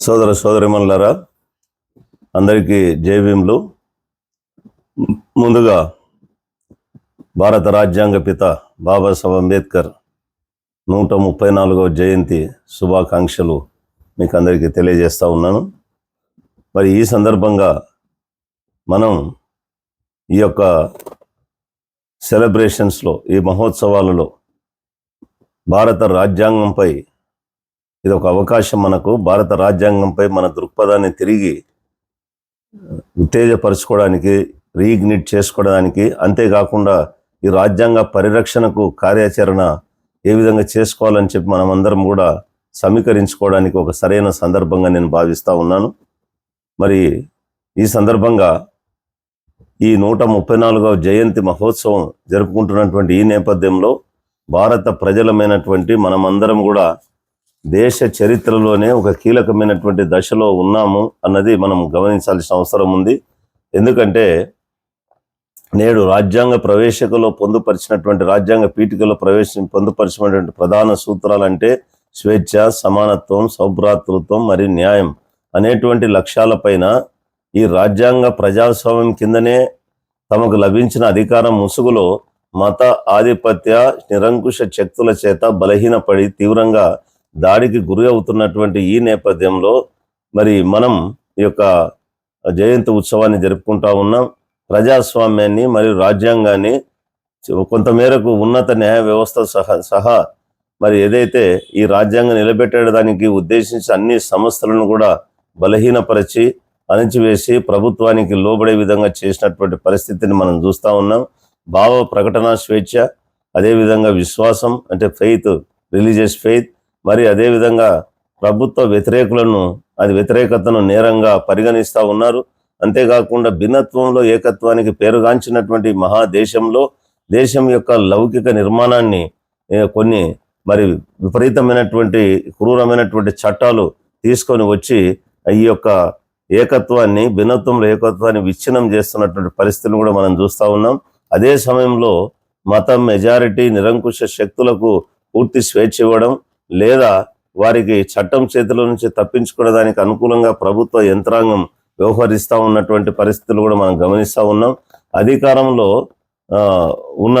సోదర సోదరిమణులారా అందరికీ జైభీములు ముందుగా భారత రాజ్యాంగ పిత బాబాసాహెబ్ అంబేద్కర్ నూట ముప్పై నాలుగవ జయంతి శుభాకాంక్షలు మీకు అందరికీ తెలియజేస్తూ ఉన్నాను. మరి ఈ సందర్భంగా మనం ఈ యొక్క సెలబ్రేషన్స్లో ఈ మహోత్సవాలలో భారత రాజ్యాంగంపై ఇది ఒక అవకాశం మనకు భారత రాజ్యాంగంపై మన దృక్పథాన్ని తిరిగి ఉత్తేజపరచుకోవడానికి రీఇగ్నిట్ చేసుకోవడానికి అంతేకాకుండా ఈ రాజ్యాంగ పరిరక్షణకు కార్యాచరణ ఏ విధంగా చేసుకోవాలని చెప్పి మనం అందరం కూడా సమీకరించుకోవడానికి ఒక సరైన సందర్భంగా నేను భావిస్తూ ఉన్నాను. మరి ఈ సందర్భంగా ఈ నూట ముప్పై నాలుగవ జయంతి మహోత్సవం జరుపుకుంటున్నటువంటి ఈ నేపథ్యంలో భారత ప్రజలమైనటువంటి మనమందరం కూడా దేశ చరిత్రలోనే ఒక కీలకమైనటువంటి దశలో ఉన్నాము అన్నది మనం గమనించాల్సిన అవసరం ఉంది. ఎందుకంటే నేడు రాజ్యాంగ ప్రవేశికలో పొందుపరిచినటువంటి రాజ్యాంగ పీఠికలో ప్రవేశ పొందుపరిచినటువంటి ప్రధాన సూత్రాలు అంటే స్వేచ్ఛ సమానత్వం సౌభ్రాతృత్వం మరియు న్యాయం అనేటువంటి లక్ష్యాలపైన ఈ రాజ్యాంగ ప్రజాస్వామ్యం కిందనే తమకు లభించిన అధికారం ముసుగులో మత ఆధిపత్య నిరంకుశ శక్తుల చేత బలహీనపడి తీవ్రంగా దాడికి గురి అవుతున్నటువంటి ఈ నేపథ్యంలో మరి మనం ఈ యొక్క జయంతి ఉత్సవాన్ని జరుపుకుంటా ఉన్నాం. ప్రజాస్వామ్యాన్ని మరియు రాజ్యాంగాన్ని కొంతమేరకు ఉన్నత న్యాయ వ్యవస్థ సహా సహా మరి ఏదైతే ఈ రాజ్యాంగం నిలబెట్టడానికి ఉద్దేశించి అన్ని సంస్థలను కూడా బలహీనపరిచి అణిచివేసి ప్రభుత్వానికి లోబడే విధంగా చేసినటువంటి పరిస్థితిని మనం చూస్తూ ఉన్నాం. భావ ప్రకటన స్వేచ్ఛ అదేవిధంగా విశ్వాసం అంటే ఫెయిత్ రిలీజియస్ ఫెయిత్ మరి అదేవిధంగా ప్రభుత్వ వ్యతిరేకులను అది వ్యతిరేకతను నేరంగా పరిగణిస్తూ ఉన్నారు. అంతేకాకుండా భిన్నత్వంలో ఏకత్వానికి పేరుగాంచినటువంటి మహాదేశంలో దేశం యొక్క లౌకిక నిర్మాణాన్ని కొన్ని మరి విపరీతమైనటువంటి క్రూరమైనటువంటి చట్టాలు తీసుకొని వచ్చి ఈ యొక్క ఏకత్వాన్ని భిన్నత్వంలో ఏకత్వాన్ని విచ్ఛిన్నం చేస్తున్నటువంటి పరిస్థితిని కూడా మనం చూస్తూ ఉన్నాం. అదే సమయంలో మతం మెజారిటీ నిరంకుశ శక్తులకు పూర్తి స్వేచ్ఛ ఇవ్వడం లేదా వారికి చట్టం చేతిలో నుంచి తప్పించుకునేదానికి అనుకూలంగా ప్రభుత్వ యంత్రాంగం వ్యవహరిస్తూ ఉన్నటువంటి పరిస్థితులు కూడా మనం గమనిస్తూ ఉన్నాం. అధికారంలో ఉన్న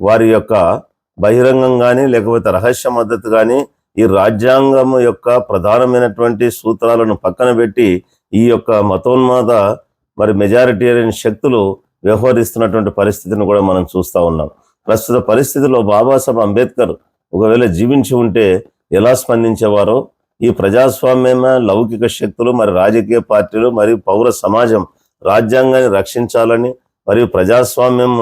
వారి యొక్క బహిరంగం కానీ లేకపోతే రహస్య మద్దతు కానీ ఈ రాజ్యాంగం యొక్క ప్రధానమైనటువంటి సూత్రాలను పక్కన పెట్టి ఈ యొక్క మతోన్మాద మరి మెజారిటేరియన్ శక్తులు వ్యవహరిస్తున్నటువంటి పరిస్థితిని కూడా మనం చూస్తూ ఉన్నాం. ప్రస్తుత పరిస్థితిలో బాబాసాహెబ్ అంబేద్కర్ ఒకవేళ జీవించి ఉంటే ఎలా స్పందించేవారో? ఈ ప్రజాస్వామ్యమ లౌకిక శక్తులు మరి రాజకీయ పార్టీలు మరియు పౌర సమాజం రాజ్యాంగాన్ని రక్షించాలని మరియు ప్రజాస్వామ్యం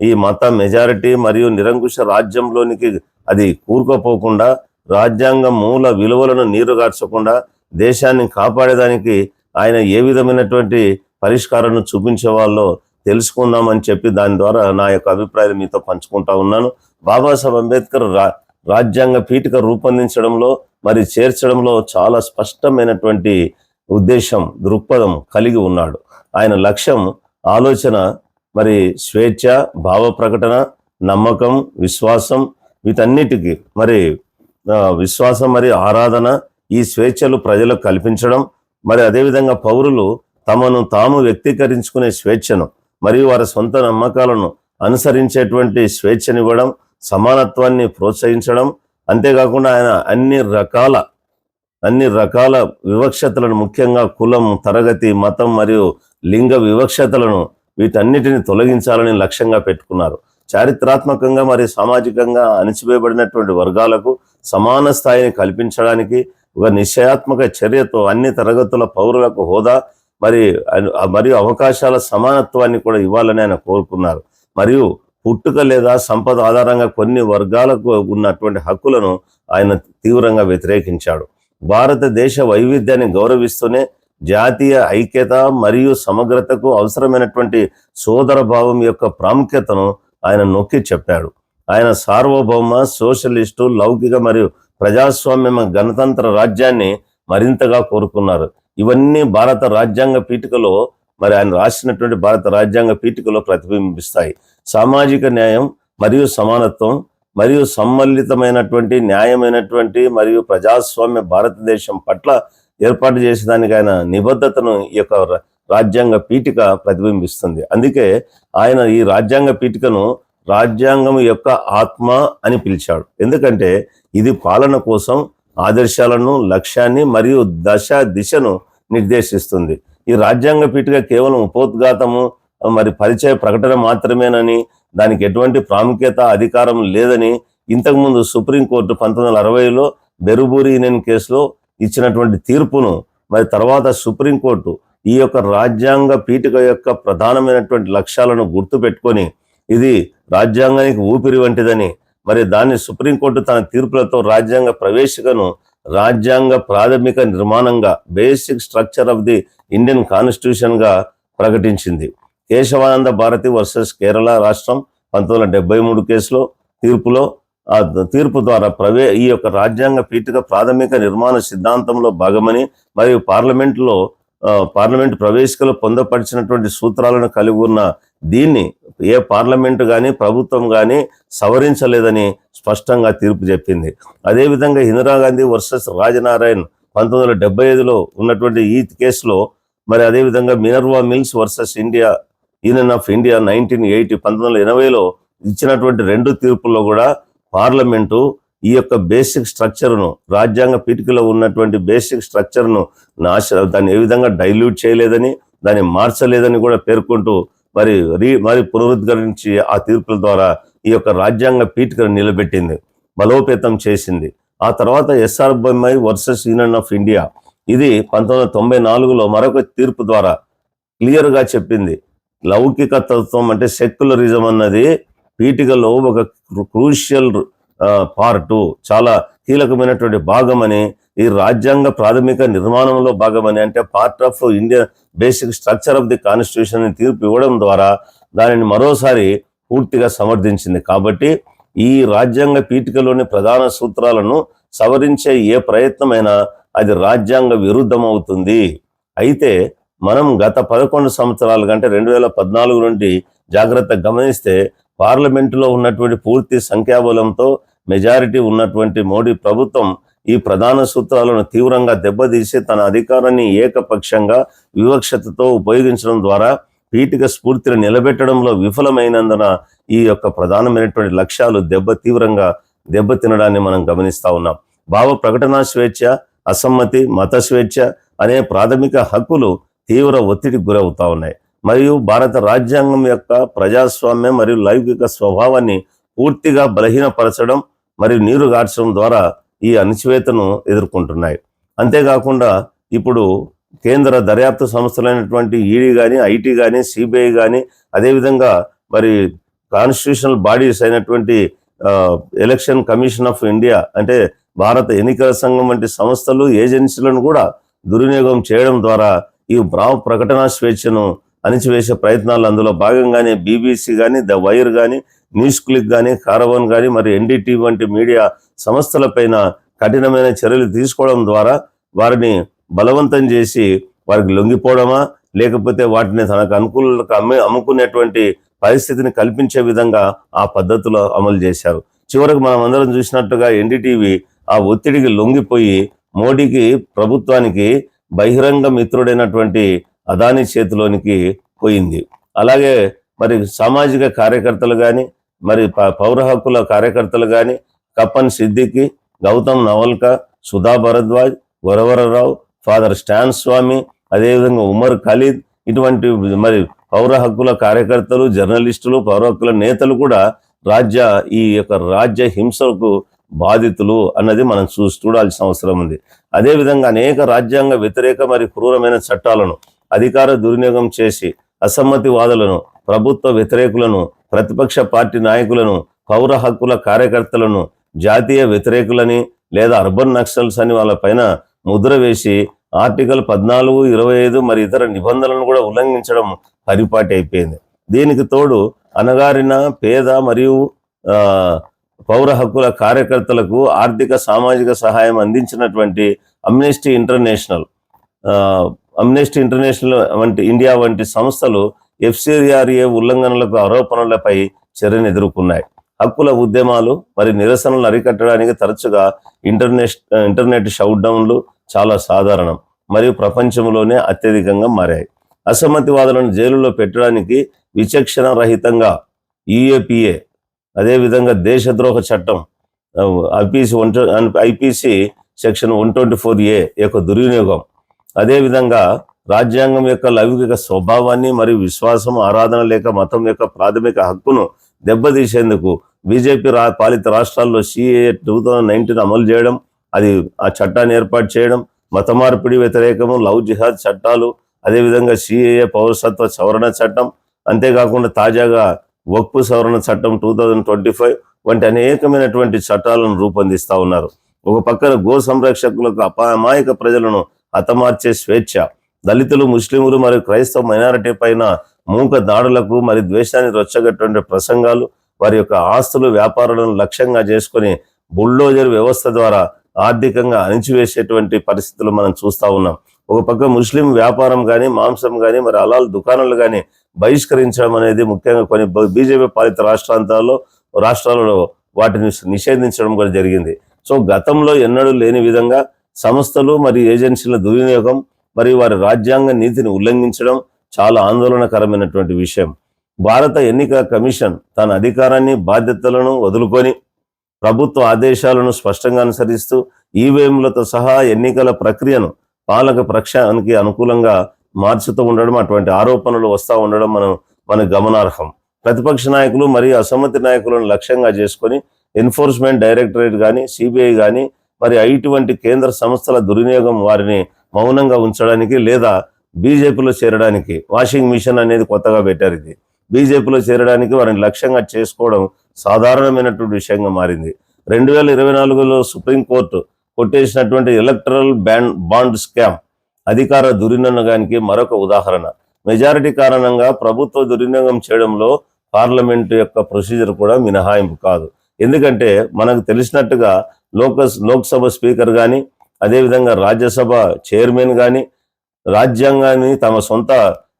ఈ మత మెజారిటీ మరియు నిరంకుశ రాజ్యంలోనికి అది కూరుకుపోకుండా రాజ్యాంగం మూల విలువలను నీరుగార్చకుండా దేశాన్ని కాపాడేదానికి ఆయన ఏ విధమైనటువంటి పరిష్కారాన్ని చూపించే వాళ్ళో తెలుసుకుందామని చెప్పి దాని ద్వారా నా యొక్క అభిప్రాయాలు మీతో పంచుకుంటా ఉన్నాను. బాబాసాహెబ్ అంబేద్కర్ రా రాజ్యాంగ పీఠిక రూపొందించడంలో మరి చేర్చడంలో చాలా స్పష్టమైనటువంటి ఉద్దేశం దృక్పథం కలిగి ఉన్నాడు. ఆయన లక్ష్యం ఆలోచన మరి స్వేచ్ఛ భావ ప్రకటన నమ్మకం విశ్వాసం వీటన్నిటికీ మరి విశ్వాసం మరి ఆరాధన ఈ స్వేచ్ఛలు ప్రజలకు కల్పించడం మరి అదేవిధంగా పౌరులు తమను తాము వ్యక్తీకరించుకునే స్వేచ్ఛను మరియు వారి సొంత నమ్మకాలను అనుసరించేటువంటి స్వేచ్ఛనివ్వడం సమానత్వాన్ని ప్రోత్సహించడం అంతేకాకుండా ఆయన అన్ని రకాల అన్ని రకాల వివక్షతలను ముఖ్యంగా కులం తరగతి మతం మరియు లింగ వివక్షతలను వీటన్నిటిని తొలగించాలని లక్ష్యంగా పెట్టుకున్నారు. చారిత్రాత్మకంగా మరియు సామాజికంగా అణిచివేయబడినటువంటి వర్గాలకు సమాన స్థాయిని కల్పించడానికి ఒక నిశ్చయాత్మక చర్యతో అన్ని తరగతుల పౌరులకు హోదా మరి మరియు అవకాశాల సమానత్వాన్ని కూడా ఇవ్వాలని ఆయన కోరుకున్నారు. మరియు పుట్టుక లేదా సంపద ఆధారంగా కొన్ని వర్గాలకు ఉన్నటువంటి హక్కులను ఆయన తీవ్రంగా వ్యతిరేకించాడు. భారతదేశ వైవిధ్యాన్ని గౌరవిస్తూనే జాతీయ ఐక్యత మరియు సమగ్రతకు అవసరమైనటువంటి సోదర భావం యొక్క ప్రాముఖ్యతను ఆయన నొక్కి చెప్పాడు. ఆయన సార్వభౌమ సోషలిస్టు లౌకిక మరియు ప్రజాస్వామ్య గణతంత్ర రాజ్యాన్ని మరింతగా కోరుకున్నారు. ఇవన్నీ భారత రాజ్యాంగ పీఠికలో మరి ఆయన రాసినటువంటి భారత రాజ్యాంగ పీఠికలో ప్రతిబింబిస్తాయి. సామాజిక న్యాయం మరియు సమానత్వం మరియు సమ్మలితమైనటువంటి న్యాయమైనటువంటి మరియు ప్రజాస్వామ్య భారతదేశం పట్ల ఏర్పాటు చేసేదానికి ఆయన నిబద్ధతను ఈ యొక్క రాజ్యాంగ పీఠిక ప్రతిబింబిస్తుంది. అందుకే ఆయన ఈ రాజ్యాంగ పీఠికను రాజ్యాంగం యొక్క ఆత్మ అని పిలిచాడు. ఎందుకంటే ఇది పాలన కోసం ఆదర్శాలను లక్ష్యాన్ని మరియు దశ దిశను నిర్దేశిస్తుంది. ఈ రాజ్యాంగ పీఠిక కేవలం ఉపోద్ఘాతము మరి పరిచయ ప్రకటన మాత్రమేనని దానికి ఎటువంటి ప్రాముఖ్యత అధికారం లేదని ఇంతకుముందు సుప్రీంకోర్టు పంతొమ్మిది వందల అరవైలో బెరుబూరి యూనియన్ కేసులో ఇచ్చినటువంటి తీర్పును మరి తర్వాత సుప్రీంకోర్టు ఈ యొక్క రాజ్యాంగ పీఠిక యొక్క ప్రధానమైనటువంటి లక్ష్యాలను గుర్తుపెట్టుకొని ఇది రాజ్యాంగానికి ఊపిరి వంటిదని మరి దాన్ని సుప్రీంకోర్టు తన తీర్పులతో రాజ్యాంగ ప్రవేశికను రాజ్యాంగ ప్రాథమిక నిర్మాణంగా basic structure of the Indian కాన్స్టిట్యూషన్గా ప్రకటించింది. కేశవానంద భారతి వర్సెస్ కేరళ రాష్ట్రం పంతొమ్మిది వందల డెబ్బై మూడు కేసులో తీర్పులో ఆ తీర్పు ద్వారా ప్రవే ఈ యొక్క రాజ్యాంగ పీఠిక ప్రాథమిక నిర్మాణ సిద్ధాంతంలో భాగమని మరియు పార్లమెంట్లో పార్లమెంట్ ప్రవేశికలో పొందపరిచినటువంటి సూత్రాలను కలిగి ఉన్న దీన్ని ఏ పార్లమెంటు కానీ ప్రభుత్వం కానీ సవరించలేదని స్పష్టంగా తీర్పు చెప్పింది. అదేవిధంగా ఇందిరాగాంధీ వర్సెస్ రాజనారాయణ్ పంతొమ్మిది వందల డెబ్బై ఐదులో ఉన్నటువంటి ఈ కేసులో మరి అదేవిధంగా Minerva Mills versus India union of India nineteen eighty పంతొమ్మిది వందల ఎనభైలో ఇచ్చినటువంటి రెండు తీర్పుల్లో కూడా పార్లమెంటు ఈ యొక్క బేసిక్ స్ట్రక్చర్ను రాజ్యాంగ పీఠికలో ఉన్నటువంటి బేసిక్ స్ట్రక్చర్ను నాశ దాన్ని ఏ విధంగా డైల్యూట్ చేయలేదని దాన్ని మార్చలేదని కూడా పేర్కొంటూ మరి రీ మరి పునరుద్ధరించి ఆ తీర్పుల ద్వారా ఈ యొక్క రాజ్యాంగ పీఠికను నిలబెట్టింది బలోపేతం చేసింది. ఆ తర్వాత S R Bommai versus union of India. ఇది పంతొమ్మిది వందల తొంభై నాలుగులో మరొక తీర్పు ద్వారా క్లియర్గా చెప్పింది. లౌకిక తత్వం అంటే సెక్యులరిజం అన్నది పీఠికలో ఒక క్రూషియల్ పార్టు చాలా కీలకమైనటువంటి భాగమని ఈ రాజ్యాంగ ప్రాథమిక నిర్మాణంలో భాగమని అంటే part of India basic structure of the constitution అని తీర్పు ఇవ్వడం ద్వారా దానిని మరోసారి పూర్తిగా సమర్థించింది. కాబట్టి ఈ రాజ్యాంగ పీఠికలోని ప్రధాన సూత్రాలను సవరించే ఏ ప్రయత్నమైనా అది రాజ్యాంగ విరుద్ధమవుతుంది. అయితే మనం గత పదకొండు సంవత్సరాల కంటే రెండు వేల పద్నాలుగు నుండి జాగ్రత్త గమనిస్తే పార్లమెంటులో ఉన్నటువంటి పూర్తి సంఖ్యాబలంతో మెజారిటీ ఉన్నటువంటి మోడీ ప్రభుత్వం ఈ ప్రధాన సూత్రాలను తీవ్రంగా దెబ్బతీసి తన అధికారాన్ని ఏకపక్షంగా వివక్షతతో ఉపయోగించడం ద్వారా పీఠిక స్ఫూర్తిని నిలబెట్టడంలో విఫలమైనందున ఈ యొక్క ప్రధానమైనటువంటి లక్ష్యాలు దెబ్బ తీవ్రంగా దెబ్బతినడాన్ని మనం గమనిస్తా ఉన్నాం. భావ ప్రకటన స్వేచ్ఛ అసమ్మతి మత స్వేచ్ఛ అనే ప్రాథమిక హక్కులు తీవ్ర ఒత్తిడికి గురవుతా ఉన్నాయి. మరియు భారత రాజ్యాంగం యొక్క ప్రజాస్వామ్యం మరియు లౌకిక స్వభావాన్ని పూర్తిగా బలహీనపరచడం మరియు నీరు గార్చడం ద్వారా ఈ అణచివేతను ఎదుర్కొంటున్నాయి. అంతేకాకుండా ఇప్పుడు కేంద్ర దర్యాప్తు సంస్థలైనటువంటి ఈడీ కానీ ఐటీ కానీ సిబిఐ కానీ అదేవిధంగా మరి కాన్స్టిట్యూషనల్ బాడీస్ అయినటువంటి ఎలక్షన్ కమిషన్ ఆఫ్ ఇండియా అంటే భారత ఎన్నికల సంఘం వంటి సంస్థలు ఏజెన్సీలను కూడా దుర్వినియోగం చేయడం ద్వారా ఈ భావ ప్రకటన స్వేచ్ఛను అణిచివేసే ప్రయత్నాలు అందులో భాగంగానే బీబీసీ కానీ ద వైర్ కానీ న్యూస్ క్లిక్ కానీ కారవన్ కానీ మరి ఎన్డీటీ వంటి మీడియా సంస్థలపైన కఠినమైన చర్యలు తీసుకోవడం ద్వారా వారిని బలవంతం చేసి వారికి లొంగిపోవడమా? లేకపోతే వాటిని తనకు అనుకూలకు అమ్మే అమ్ముకునేటువంటి పరిస్థితిని కల్పించే విధంగా ఆ పద్ధతిలో అమలు చేశారు. చివరకు మనం అందరం చూసినట్టుగా ఎన్డీటీవీ ఆ ఒత్తిడికి లొంగిపోయి మోడీకి ప్రభుత్వానికి బహిరంగ మిత్రుడైనటువంటి అదాని చేతిలోనికి పోయింది. అలాగే మరి సామాజిక కార్యకర్తలు కానీ మరి పౌర హక్కుల కార్యకర్తలు కానీ కప్పన్ సిద్దికి గౌతమ్ నవల్క సుధా భరద్వాజ్ వరవరరావు ఫాదర్ స్టాన్ స్వామి అదేవిధంగా ఉమర్ ఖలీద్ ఇటువంటి మరి పౌర హక్కుల కార్యకర్తలు జర్నలిస్టులు పౌర హక్కుల నేతలు కూడా రాజ్య ఈ యొక్క రాజ్య హింసకు బాధితులు అన్నది మనం చూసి చూడాల్సిన అవసరం ఉంది. అదేవిధంగా అనేక రాజ్యాంగ వ్యతిరేక మరి క్రూరమైన చట్టాలను అధికార దుర్వినియోగం చేసి అసమ్మతివాదులను ప్రభుత్వ వ్యతిరేకులను ప్రతిపక్ష పార్టీ నాయకులను పౌర హక్కుల కార్యకర్తలను జాతీయ వ్యతిరేకులని లేదా అర్బన్ నక్సల్స్ అని వాళ్ళ పైన ముద్ర వేసి ఆర్టికల్ పద్నాలుగు ఇరవై ఐదు మరి ఇతర నిబంధనలను కూడా ఉల్లంఘించడం పరిపాటి అయిపోయింది. దీనికి తోడు అనగారిన పేద మరియు పౌర హక్కుల కార్యకర్తలకు ఆర్థిక సామాజిక సహాయం అందించినటువంటి అమ్నెస్టీ ఇంటర్నేషనల్ అమ్నెస్టీ ఇంటర్నేషనల్ వంటి ఇండియా వంటి సంస్థలు ఎఫ్సిఆర్ఏ ఉల్లంఘనలకు ఆరోపణలపై చర్యను ఎదుర్కొన్నాయి. హక్కుల ఉద్యమాలు మరి నిరసనలు అరికట్టడానికి తరచుగా ఇంటర్నెట్ ఇంటర్నెట్ షౌట్ డౌన్లు చాలా సాధారణం. మరియు ప్రపంచంలోనే అత్యధికంగా మారాయి. అసమ్మతివాదులను జైలులో పెట్టడానికి విచక్షణ రహితంగా ఈఏపిఏ అదేవిధంగా దేశద్రోహ చట్టం IPC one IPC section one twenty four A యొక్క దుర్వినియోగం. అదేవిధంగా రాజ్యాంగం యొక్క లౌకిక స్వభావాన్ని మరియు విశ్వాసం ఆరాధన లేక మతం యొక్క ప్రాథమిక హక్కును దెబ్బతీసేందుకు బీజేపీ రా పాలిత రాష్ట్రాల్లో సిఏ టూ థౌజండ్ నైన్టీన్ అమలు చేయడం అది ఆ చట్టాన్ని ఏర్పాటు చేయడం మత మార్పిడి వ్యతిరేకము లవ్ జిహాద్ చట్టాలు అదేవిధంగా సిఏఏ పౌరసత్వ సవరణ చట్టం అంతేకాకుండా తాజాగా వక్పు సవరణ చట్టం టూ థౌజండ్ ట్వంటీ ఫైవ్ వంటి అనేకమైనటువంటి చట్టాలను రూపొందిస్తూ ఉన్నారు. ఒక పక్కన గో సంరక్షకులకు అపామాయక ప్రజలను హతమార్చే స్వేచ్ఛ దళితులు ముస్లింలు మరియు క్రైస్తవ మైనారిటీ పైన మూక దాడులకు మరి ద్వేషాన్ని రొచ్చగట్టే ప్రసంగాలు వారి యొక్క ఆస్తులు వ్యాపారాలను లక్ష్యంగా చేసుకొని బుల్డోజర్ వ్యవస్థ ద్వారా ఆర్థికంగా అణిచివేసేటువంటి పరిస్థితులు మనం చూస్తా ఉన్నాం. ఒక పక్క ముస్లిం వ్యాపారం కానీ మాంసం కానీ మరి అలాల్ దుకాణాలు కానీ బహిష్కరించడం అనేది ముఖ్యంగా కొన్ని బీజేపీ పాలిత రాష్ట్రాంతాల్లో రాష్ట్రాలలో వాటిని నిషేధించడం కూడా జరిగింది. సో గతంలో ఎన్నడూ లేని విధంగా సంస్థలు మరియు ఏజెన్సీల దుర్వినియోగం మరియు వారి రాజ్యాంగ నీతిని ఉల్లంఘించడం చాలా ఆందోళనకరమైనటువంటి విషయం. భారత ఎన్నికల కమిషన్ తన అధికారాన్ని బాధ్యతలను వదులుకొని ప్రభుత్వ ఆదేశాలను స్పష్టంగా అనుసరిస్తూ ఈవీఎంలతో సహా ఎన్నికల ప్రక్రియను పాలక ప్రక్షానికి అనుకూలంగా మార్చుతూ ఉండడం అటువంటి ఆరోపణలు వస్తూ ఉండడం మనం మన గమనార్హం. ప్రతిపక్ష నాయకులు మరియు అసమ్మతి నాయకులను లక్ష్యంగా చేసుకొని ఎన్ఫోర్స్మెంట్ డైరెక్టరేట్ కానీ సిబిఐ కానీ మరి ఇటువంటి కేంద్ర సంస్థల దుర్వినియోగం వారిని మౌనంగా ఉంచడానికి లేదా బీజేపీలో చేరడానికి వాషింగ్ మిషన్ అనేది కొత్తగా పెట్టారు ఇది. బీజేపీలో చేరడానికి వారిని లక్ష్యంగా చేసుకోవడం సాధారణమైనటువంటి విషయంగా మారింది. రెండు వేల ఇరవై నాలుగులో సుప్రీంకోర్టు కొట్టేసినటువంటి ఎలక్ట్రల్ బ్యాండ్ బాండ్ స్కామ్ అధికార దుర్వినియోగానికి మరొక ఉదాహరణ. మెజారిటీ కారణంగా ప్రభుత్వ దుర్వినియోగం చేయడంలో పార్లమెంటు యొక్క ప్రొసీజర్ కూడా మినహాయింపు కాదు. ఎందుకంటే మనకు తెలిసినట్టుగా లోక లోక్సభ స్పీకర్ కానీ అదేవిధంగా రాజ్యసభ చైర్మన్ కానీ రాజ్యాంగాన్ని తమ సొంత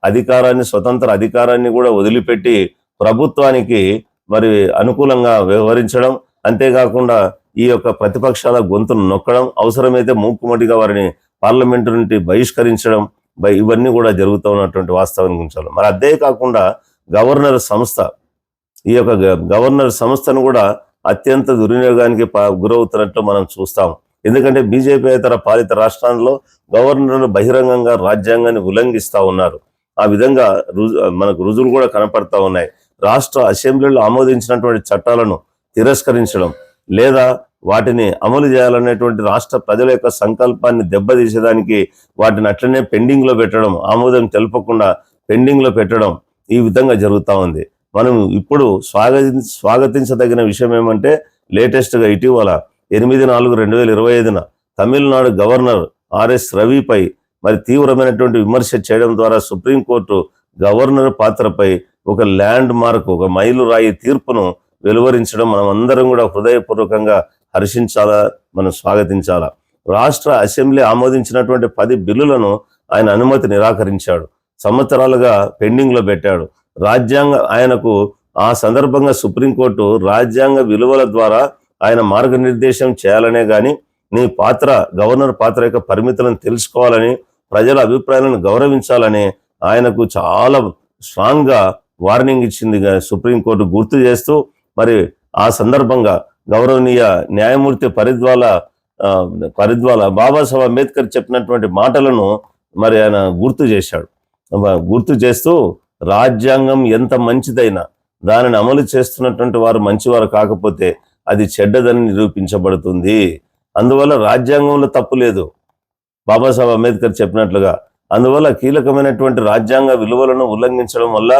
అధికారాన్ని స్వతంత్ర అధికారాన్ని కూడా వదిలిపెట్టి ప్రభుత్వానికి మరి అనుకూలంగా వ్యవహరించడం అంతేకాకుండా ఈ యొక్క ప్రతిపక్షాల గొంతును నొక్కడం అవసరమైతే మూకుమటిగా వారిని పార్లమెంటు నుండి బహిష్కరించడం ఇవన్నీ కూడా జరుగుతూ ఉన్నటువంటి వాస్తవాన్ని గురించాలి మరి అదే కాకుండా గవర్నర్ సంస్థ ఈ యొక్క గవర్నర్ సంస్థను కూడా అత్యంత దుర్వినియోగానికి ప- మనం చూస్తాం. ఎందుకంటే బీజేపీతర పాలిత రాష్ట్రాల్లో గవర్నర్లు బహిరంగంగా రాజ్యాంగాన్ని ఉల్లంఘిస్తూ ఉన్నారు. ఆ విధంగా రుజు మనకు రుజువులు కూడా కనపడతా ఉన్నాయి. రాష్ట్ర అసెంబ్లీలో ఆమోదించినటువంటి చట్టాలను తిరస్కరించడం లేదా వాటిని అమలు చేయాలనేటువంటి రాష్ట్ర ప్రజల యొక్క సంకల్పాన్ని దెబ్బతీసేదానికి వాటిని అట్లనే పెండింగ్లో పెట్టడం ఆమోదం తెలపకుండా పెండింగ్లో పెట్టడం ఈ విధంగా జరుగుతూ ఉంది. మనం ఇప్పుడు స్వాగతి స్వాగతించదగిన విషయం ఏమంటే లేటెస్ట్గా ఇటీవల ఎనిమిది నాలుగు రెండు వేల ఇరవై ఐదున తమిళనాడు గవర్నర్ ఆర్ఎస్ రవిపై మరి తీవ్రమైనటువంటి విమర్శ చేయడం ద్వారా సుప్రీంకోర్టు గవర్నర్ పాత్రపై ఒక ల్యాండ్ మార్క్ ఒక మైలు రాయి తీర్పును వెలువరించడం మనం అందరం కూడా హృదయపూర్వకంగా హర్షించాలా మనం స్వాగతించాలా? రాష్ట్ర అసెంబ్లీ ఆమోదించినటువంటి పది బిల్లులను ఆయన అనుమతి నిరాకరించాడు. సంవత్సరాలుగా పెండింగ్లో పెట్టాడు. రాజ్యాంగ ఆయనకు ఆ సందర్భంగా సుప్రీంకోర్టు రాజ్యాంగ విలువల ద్వారా ఆయన మార్గనిర్దేశం చేయాలనే కానీ నీ పాత్ర గవర్నర్ పాత్ర యొక్క పరిమితులను తెలుసుకోవాలని ప్రజల అభిప్రాయాలను గౌరవించాలని ఆయనకు చాలా స్ట్రాంగ్గా వార్నింగ్ ఇచ్చింది సుప్రీంకోర్టు గుర్తు చేస్తూ మరి ఆ సందర్భంగా గౌరవనీయ న్యాయమూర్తి పరిద్వాల పరిద్వాల బాబాసాహెబ్ అంబేద్కర్ చెప్పినటువంటి మాటలను మరి ఆయన గుర్తు చేశాడు. గుర్తు చేస్తూ రాజ్యాంగం ఎంత మంచిదైనా దానిని అమలు చేస్తున్నటువంటి వారు మంచివారు కాకపోతే అది చెడ్డదని నిరూపించబడుతుంది. అందువల్ల రాజ్యాంగంలో తప్పు లేదు. బాబాసాహెబ్ అంబేద్కర్ చెప్పినట్లుగా అందువల్ల కీలకమైనటువంటి రాజ్యాంగ విలువలను ఉల్లంఘించడం వల్ల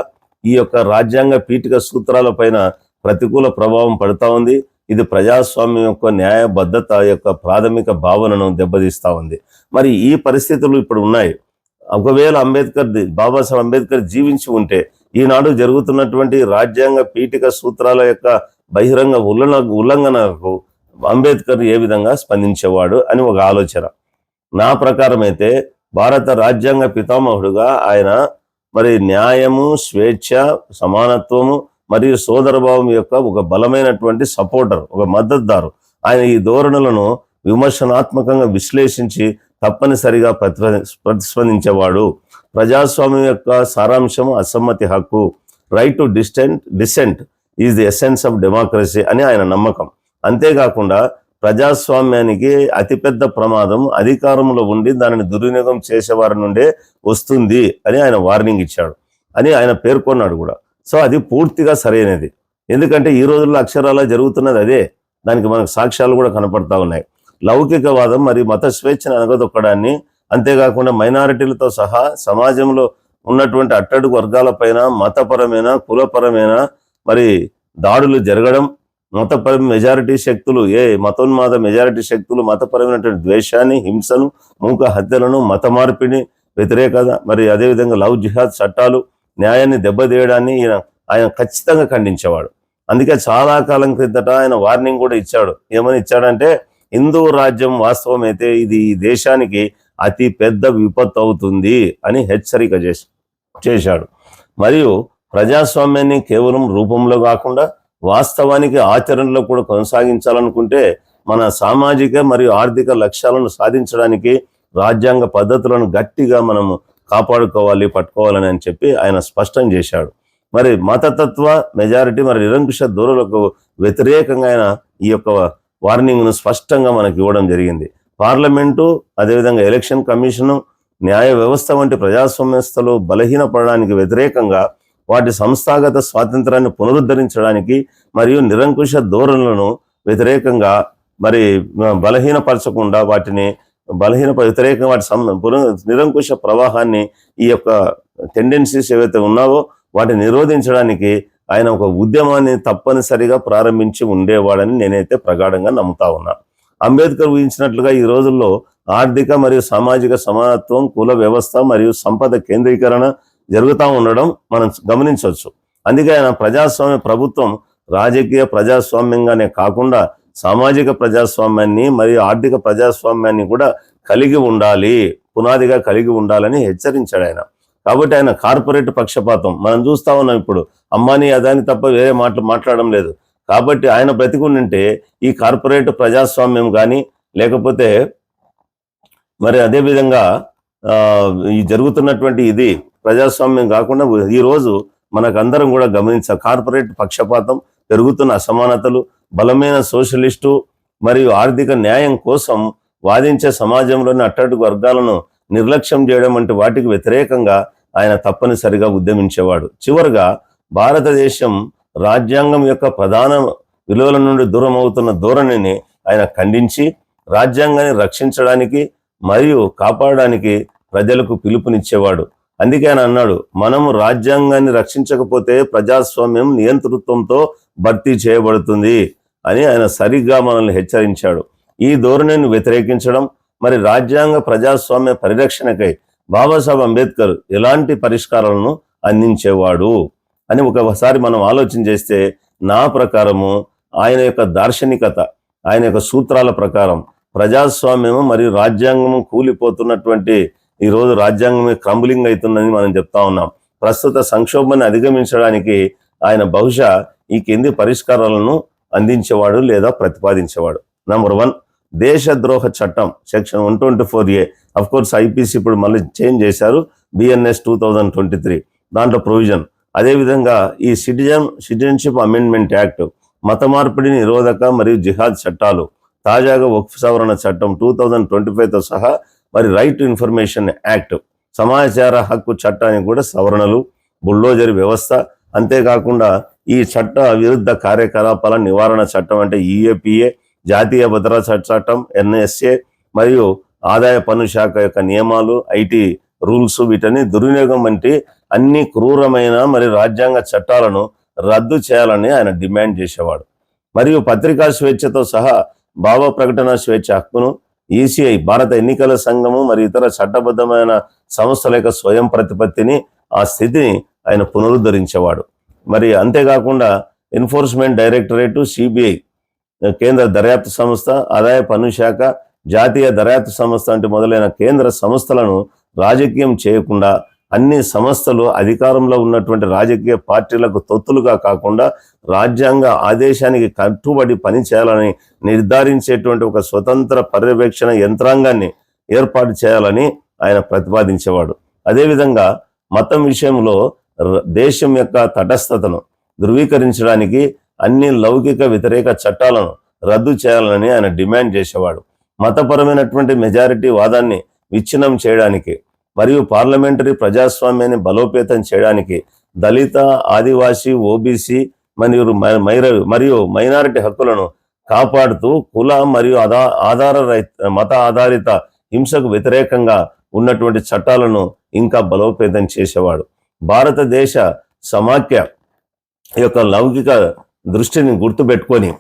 ఈ యొక్క రాజ్యాంగ పీఠిక సూత్రాల పైన ప్రతికూల ప్రభావం పడుతూ ఉంది. ఇది ప్రజాస్వామ్యం యొక్క న్యాయబద్ధత యొక్క ప్రాథమిక భావనను దెబ్బతీస్తూ ఉంది. మరి ఈ పరిస్థితులు ఇప్పుడు ఉన్నాయి. ఒకవేళ అంబేద్కర్ బాబాసాహెబ్ అంబేద్కర్ జీవించి ఉంటే ఈనాడు జరుగుతున్నటువంటి రాజ్యాంగ పీఠిక సూత్రాల యొక్క బహిరంగ ఉల్లంఘన ఉల్లంఘనకు అంబేద్కర్ ఏ విధంగా స్పందించేవాడు అని ఒక ఆలోచన. నా ప్రకారం అయితే భారత రాజ్యాంగ పితామహుడుగా ఆయన మరి న్యాయము స్వేచ్ఛ సమానత్వము మరియు సోదరభావం యొక్క ఒక బలమైనటువంటి సపోర్టర్ ఒక మద్దతుదారు. ఆయన ఈ ధోరణులను విమర్శనాత్మకంగా విశ్లేషించి తప్పనిసరిగా ప్రతి ప్రతిస్పందించేవాడు. ప్రజాస్వామ్యం యొక్క సారాంశం అసమ్మతి హక్కు. Right to distant dissent is the essence of democracy అని ఆయన నమ్మకం. అంతేకాకుండా ప్రజాస్వామ్యానికి అతిపెద్ద ప్రమాదం అధికారంలో ఉండి దానిని దుర్వినియోగం చేసేవారి నుండే వస్తుంది అని ఆయన వార్నింగ్ ఇచ్చాడు అని ఆయన పేర్కొన్నాడు కూడా. సో అది పూర్తిగా సరైనది. ఎందుకంటే ఈ రోజుల్లో అక్షరాలా జరుగుతున్నది అదే. దానికి మనకు సాక్ష్యాలు కూడా కనపడతా ఉన్నాయి. లౌకికవాదం మరి మత స్వేచ్ఛను అనగదొక్కడాన్ని అంతేకాకుండా మైనారిటీలతో సహా సమాజంలో ఉన్నటువంటి అట్టడుగు వర్గాలపైన మతపరమైన కులపరమైన మరి దాడులు జరగడం మతపర మెజారిటీ శక్తులు ఏ మతోన్మాద మెజారిటీ శక్తులు మతపరమైనటువంటి ద్వేషాన్ని హింసను మూక హత్యలను మత మార్పిడి వ్యతిరేకత మరి అదేవిధంగా లవ్ జిహాద్ చట్టాలు న్యాయాన్ని దెబ్బతీయడాన్ని ఈయన ఆయన ఖచ్చితంగా ఖండించేవాడు. అందుకే చాలా కాలం క్రిందట ఆయన వార్నింగ్ కూడా ఇచ్చాడు. ఏమని ఇచ్చాడంటే హిందూ రాజ్యం వాస్తవమైతే ఇది ఈ దేశానికి అతి పెద్ద విపత్తు అవుతుంది అని హెచ్చరిక చేసి చేశాడు. మరియు ప్రజాస్వామ్యాన్ని కేవలం రూపంలో కాకుండా వాస్తవానికి ఆచరణలో కూడా కొనసాగించాలనుకుంటే మన సామాజిక మరియు ఆర్థిక లక్ష్యాలను సాధించడానికి రాజ్యాంగ పద్ధతులను గట్టిగా మనము కాపాడుకోవాలి పట్టుకోవాలని అని చెప్పి ఆయన స్పష్టం చేశాడు. మరి మతతత్వ మెజారిటీ మరి నిరంకుశ దూరులకు వ్యతిరేకంగా ఆయన ఈ యొక్క వార్నింగ్ను స్పష్టంగా మనకి ఇవ్వడం జరిగింది. పార్లమెంటు అదేవిధంగా ఎలక్షన్ కమిషను న్యాయ వ్యవస్థ వంటి ప్రజాస్వామ్యస్థలు బలహీనపడడానికి వ్యతిరేకంగా వాటి సంస్థాగత స్వాతంత్రాన్ని పునరుద్ధరించడానికి మరియు నిరంకుశ ధోరణులను వ్యతిరేకంగా మరి బలహీనపరచకుండా వాటిని బలహీన వ్యతిరేకంగా వాటి సం నిరంకుశ ప్రవాహాన్ని ఈ యొక్క టెండెన్సీస్ ఏవైతే ఉన్నావో వాటిని నిరోధించడానికి ఆయన ఒక ఉద్యమాన్ని తప్పనిసరిగా ప్రారంభించి ఉండేవాడని నేనైతే ప్రగాఢంగా నమ్ముతా ఉన్నా. అంబేద్కర్ ఊహించినట్లుగా ఈ రోజుల్లో ఆర్థిక మరియు సామాజిక సమానత్వం కుల వ్యవస్థ మరియు సంపద కేంద్రీకరణ జరుగుతూ ఉండడం మనం గమనించవచ్చు. అందుకే ఆయన ప్రజాస్వామ్య ప్రభుత్వం రాజకీయ ప్రజాస్వామ్యంగానే కాకుండా సామాజిక ప్రజాస్వామ్యాన్ని మరియు ఆర్థిక ప్రజాస్వామ్యాన్ని కూడా కలిగి ఉండాలి పునాదిగా కలిగి ఉండాలని హెచ్చరించాడు ఆయన. కాబట్టి ఆయన కార్పొరేట్ పక్షపాతం. మనం చూస్తా ఉన్నాం ఇప్పుడు అమ్మాని అదాని తప్ప వేరే మాటలు మాట్లాడడం లేదు. కాబట్టి ఆయన బ్రతికుండింటే ఈ కార్పొరేట్ ప్రజాస్వామ్యం కానీ లేకపోతే మరి అదేవిధంగా ఈ జరుగుతున్నటువంటి ఇది ప్రజాస్వామ్యం కాకుండా ఈ రోజు మనకందరం కూడా గమనించ కార్పొరేట్ పక్షపాతం పెరుగుతున్న అసమానతలు బలమైన సోషలిస్టు మరియు ఆర్థిక న్యాయం కోసం వాదించే సమాజంలోని అట్టడుగు వర్గాలను నిర్లక్ష్యం చేయడం వంటి వాటికి వ్యతిరేకంగా ఆయన తప్పనిసరిగా ఉద్యమించేవాడు. చివరగా భారతదేశం రాజ్యాంగం యొక్క ప్రధాన విలువల నుండి దూరం అవుతున్న ధోరణిని ఆయన ఖండించి రాజ్యాంగాన్ని రక్షించడానికి మరియు కాపాడడానికి ప్రజలకు పిలుపునిచ్చేవాడు. అందుకే ఆయన అన్నాడు మనము రాజ్యాంగాన్ని రక్షించకపోతే ప్రజాస్వామ్యం నియంతృత్వంతో భర్తీ చేయబడుతుంది అని ఆయన సరిగ్గా మనల్ని హెచ్చరించాడు. ఈ ధోరణిని వ్యతిరేకించడం మరి రాజ్యాంగ ప్రజాస్వామ్య పరిరక్షణకై బాబాసాహెబ్ అంబేద్కర్ ఎలాంటి పరిష్కారాలను అందించేవాడు అని ఒకసారి మనం ఆలోచన చేస్తే నా ప్రకారము ఆయన యొక్క దార్శనికత ఆయన యొక్క సూత్రాల ప్రకారం ప్రజాస్వామ్యము మరియు రాజ్యాంగము కూలిపోతున్నటువంటి ఈ రోజు రాజ్యాంగమే క్రంబులింగ్ అవుతుందని మనం చెప్తా ఉన్నాం. ప్రస్తుత సంక్షోభాన్ని అధిగమించడానికి ఆయన బహుశా ఈ కింది పరిష్కారాలను అందించేవాడు లేదా ప్రతిపాదించేవాడు. నంబర్ వన్ దేశద్రోహ చట్టం section one twenty four A of course IPC ఇప్పుడు మళ్ళీ చేంజ్ చేశారు BNS two thousand twenty three దాంట్లో ప్రొవిజన్ అదేవిధంగా ఈ సిటిజన్ సిటిజన్షిప్ అమెండ్మెంట్ యాక్ట్ మత మార్పిడి నిరోధక మరియు జిహాద్ చట్టాలు. తాజాగా వక్ఫ్ సవరణ చట్టం టూ థౌజండ్ ట్వంటీ ఫైవ్తో సహా మరి రైట్ టు ఇన్ఫర్మేషన్ యాక్ట్ సమాచార హక్కు చట్టానికి కూడా సవరణలు బుల్డోజర్ వ్యవస్థ. అంతేకాకుండా ఈ చట్ట విరుద్ధ కార్యకలాపాల నివారణ చట్టం అంటే ఈఏపిఏ జాతీయ భద్రతా చట్టం ఎన్ఎస్ఏ మరియు ఆదాయ పన్ను శాఖ యొక్క నియమాలు ఐటీ రూల్స్ వీటన్ని దుర్వినియోగం వంటి అన్ని క్రూరమైన మరియు రాజ్యాంగ చట్టాలను రద్దు చేయాలని ఆయన డిమాండ్ చేసేవాడు. మరియు పత్రికా స్వేచ్ఛతో సహా భావ ప్రకటన స్వేచ్ఛ హక్కును ఈసీఐ భారత ఎన్నికల సంఘము మరియు ఇతర చట్టబద్ధమైన సంస్థల యొక్క స్వయం ప్రతిపత్తిని ఆ స్థితిని ఆయన పునరుద్ధరించేవాడు. మరి అంతేకాకుండా ఎన్ఫోర్స్మెంట్ డైరెక్టరేటు సిబిఐ కేంద్ర దర్యాప్తు సంస్థ ఆదాయ పన్ను శాఖ జాతీయ దర్యాప్తు సంస్థ వంటి మొదలైన కేంద్ర సంస్థలను రాజకీయం చేయకుండా అన్ని సంస్థలు అధికారంలో ఉన్నటువంటి రాజకీయ పార్టీలకు తొత్తులుగా కాకుండా రాజ్యాంగ ఆదేశానికి కట్టుబడి పనిచేయాలని నిర్ధారించేటువంటి ఒక స్వతంత్ర పర్యవేక్షణ యంత్రాంగాన్ని ఏర్పాటు చేయాలని ఆయన ప్రతిపాదించేవాడు. అదేవిధంగా మతం విషయంలో దేశం యొక్క తటస్థతను ధృవీకరించడానికి అన్ని లౌకిక వ్యతిరేక చట్టాలను రద్దు చేయాలని ఆయన డిమాండ్ చేసేవాడు. మతపరమైనటువంటి మెజారిటీ వాదాన్ని విచ్ఛిన్నం చేయడానికి మరియు పార్లమెంటరీ ప్రజాస్వామ్యాన్ని బలోపేతం చేయడానికి దళిత ఆదివాసీ ఓబీసీ మరియు మ- మైర- మరియు మైనారిటీ హక్కులను కాపాడుతూ కుల మరియు అదా ఆధార మత ఆధారిత హింసకు వ్యతిరేకంగా ఉన్నటువంటి చట్టాలను ఇంకా బలోపేతం చేసేవాడు. భారతదేశ సమాఖ్య యొక్క లౌకిక దృష్టిని గుర్తుపెట్టుకొని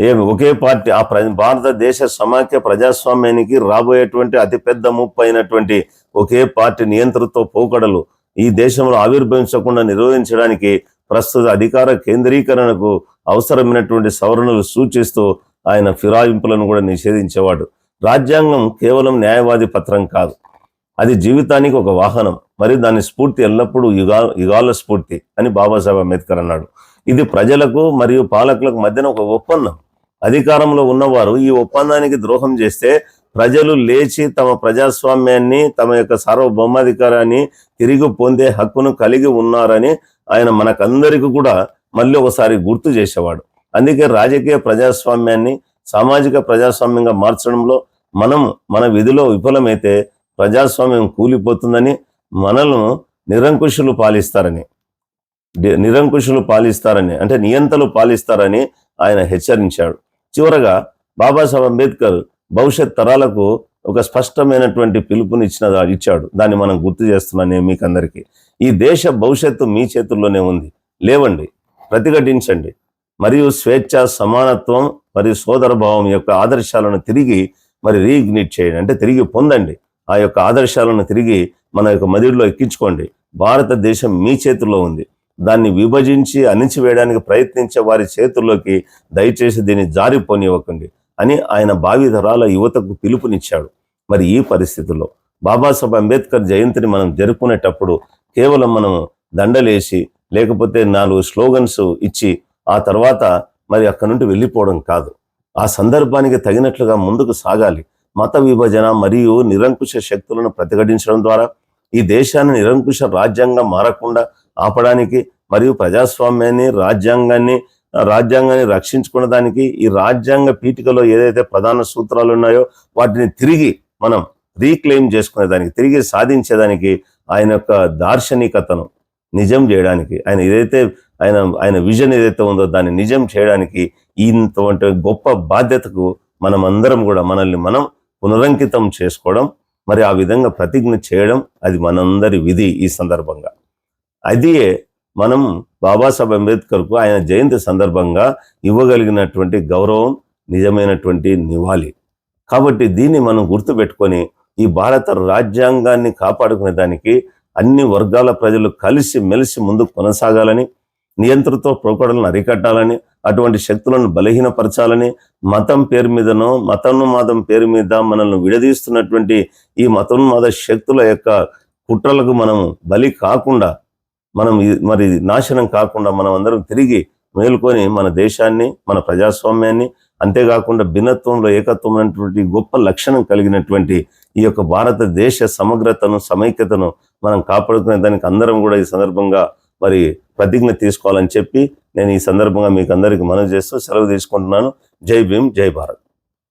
ఏమి ఒకే పార్టీ ఆ ప్ర భారతదేశ సమాఖ్య ప్రజాస్వామ్యానికి రాబోయేటువంటి అతిపెద్ద ముప్పు అయినటువంటి ఒకే పార్టీ నియంత్రణతో పోకడలు ఈ దేశంలో ఆవిర్భవించకుండా నిరోధించడానికి ప్రస్తుత అధికార కేంద్రీకరణకు అవసరమైనటువంటి సవరణలు సూచిస్తూ ఆయన ఫిరాయింపులను కూడా నిషేధించేవాడు. రాజ్యాంగం కేవలం న్యాయవాది పత్రం కాదు. అది జీవితానికి ఒక వాహనం. మరియు దాని స్ఫూర్తి ఎల్లప్పుడూ యుగా యుగాల స్ఫూర్తి అని బాబాసాహెబ్ అంబేద్కర్ అన్నాడు. ఇది ప్రజలకు మరియు పాలకులకు మధ్యన ఒక ఒప్పందం. అధికారంలో ఉన్నవారు ఈ ఒప్పందానికి ద్రోహం చేస్తే ప్రజలు లేచి తమ ప్రజాస్వామ్యాన్ని తమ యొక్క సార్వభౌమాధికారాన్ని తిరిగి పొందే హక్కును కలిగి ఉన్నారని ఆయన మనకందరికీ కూడా మళ్ళీ ఒకసారి గుర్తు చేసేవాడు. అందుకే రాజకీయ ప్రజాస్వామ్యాన్ని సామాజిక ప్రజాస్వామ్యంగా మార్చడంలో మనం మన విధిలో విఫలమైతే ప్రజాస్వామ్యం కూలిపోతుందని మనల్ని నిరంకుశులు పాలిస్తారని. నిరంకుశులు పాలిస్తారని అంటే నియంతలు పాలిస్తారని ఆయన హెచ్చరించాడు. చివరగా బాబాసాహెబ్ అంబేద్కర్ భవిష్యత్ తరాలకు ఒక స్పష్టమైనటువంటి పిలుపునిచ్చిన ఇచ్చాడు. దాన్ని మనం గుర్తు చేస్తున్నాను మీకు అందరికీ ఈ దేశ భవిష్యత్తు మీ చేతుల్లోనే ఉంది. లేవండి. ప్రతిఘటించండి. మరియు స్వేచ్ఛ సమానత్వం మరియు సోదరభావం యొక్క ఆదర్శాలను తిరిగి మరి రీఇగ్నిట్ చేయండి. అంటే తిరిగి పొందండి. ఆ యొక్క ఆదర్శాలను తిరిగి మన యొక్క మదిలో ఎక్కించుకోండి. భారతదేశం మీ చేతుల్లో ఉంది. దాన్ని విభజించి అణిచివేయడానికి ప్రయత్నించే వారి చేతుల్లోకి దయచేసి దీన్ని జారిపోనివ్వకండి అని ఆయన భావితరాల యువతకు పిలుపునిచ్చాడు. మరి ఈ పరిస్థితుల్లో బాబాసాహెబ్ అంబేద్కర్ జయంతిని మనం జరుపుకునేటప్పుడు కేవలం మనం దండలేసి లేకపోతే నాలుగు స్లోగన్స్ ఇచ్చి ఆ తర్వాత మరి అక్కడి నుండి వెళ్ళిపోవడం కాదు. ఆ సందర్భానికి తగినట్లుగా ముందుకు సాగాలి. మత విభజన మరియు నిరంకుశ శక్తులను ప్రతిఘటించడం ద్వారా ఈ దేశాన్ని నిరంకుశ రాజ్యాంగం మారకుండా ఆపడానికి మరియు ప్రజాస్వామ్యాన్ని రాజ్యాంగాన్ని రాజ్యాంగాన్ని రక్షించుకునడానికి ఈ రాజ్యాంగ పీఠికలో ఏదైతే ప్రధాన సూత్రాలు ఉన్నాయో వాటిని తిరిగి మనం రీక్లెయిమ్ చేసుకునేదానికి తిరిగి సాధించేదానికి ఆయన యొక్క దార్శనికతను నిజం చేయడానికి ఆయన ఏదైతే ఆయన ఆయన విజన్ ఏదైతే ఉందో దాన్ని నిజం చేయడానికి ఇంత గొప్ప బాధ్యతకు మనం అందరం కూడా మనల్ని మనం పునరంకితం చేసుకోవడం మరి ఆ విధంగా ప్రతిజ్ఞ చేయడం అది మనందరి విధి ఈ సందర్భంగా. అదే మనం బాబాసాహెబ్ అంబేద్కర్కు ఆయన జయంతి సందర్భంగా ఇవ్వగలిగినటువంటి గౌరవం నిజమైనటువంటి నివాళి. కాబట్టి దీన్ని మనం గుర్తుపెట్టుకొని ఈ భారత రాజ్యాంగాన్ని కాపాడుకునే దానికి అన్ని వర్గాల ప్రజలు కలిసి మెలిసి ముందుకు కొనసాగాలని నియంత్రణతో పోకడలను అరికట్టాలని అటువంటి శక్తులను బలహీనపరచాలని మతం పేరు మీదనో మతోన్మాదం పేరు మీద మనల్ని విడదీస్తున్నటువంటి ఈ మతోన్మాద శక్తుల యొక్క కుట్రలకు మనం బలి కాకుండా మనం మరి నాశనం కాకుండా మనం అందరం తిరిగి మేలుకొని మన దేశాన్ని మన ప్రజాస్వామ్యాన్ని అంతేకాకుండా భిన్నత్వంలో ఏకత్వం అనేటువంటి గొప్ప లక్షణం కలిగినటువంటి ఈ యొక్క భారతదేశ సమగ్రతను సమైక్యతను మనం కాపాడుకునే దానికి అందరం కూడా ఈ సందర్భంగా మరి ప్రతిజ్ఞ తీసుకోవాలని చెప్పి నేను ఈ సందర్భంగా మీకు అందరికీ మనవి చేస్తూ సెలవు తీసుకుంటున్నాను. జై భీమ్ జై భారత్.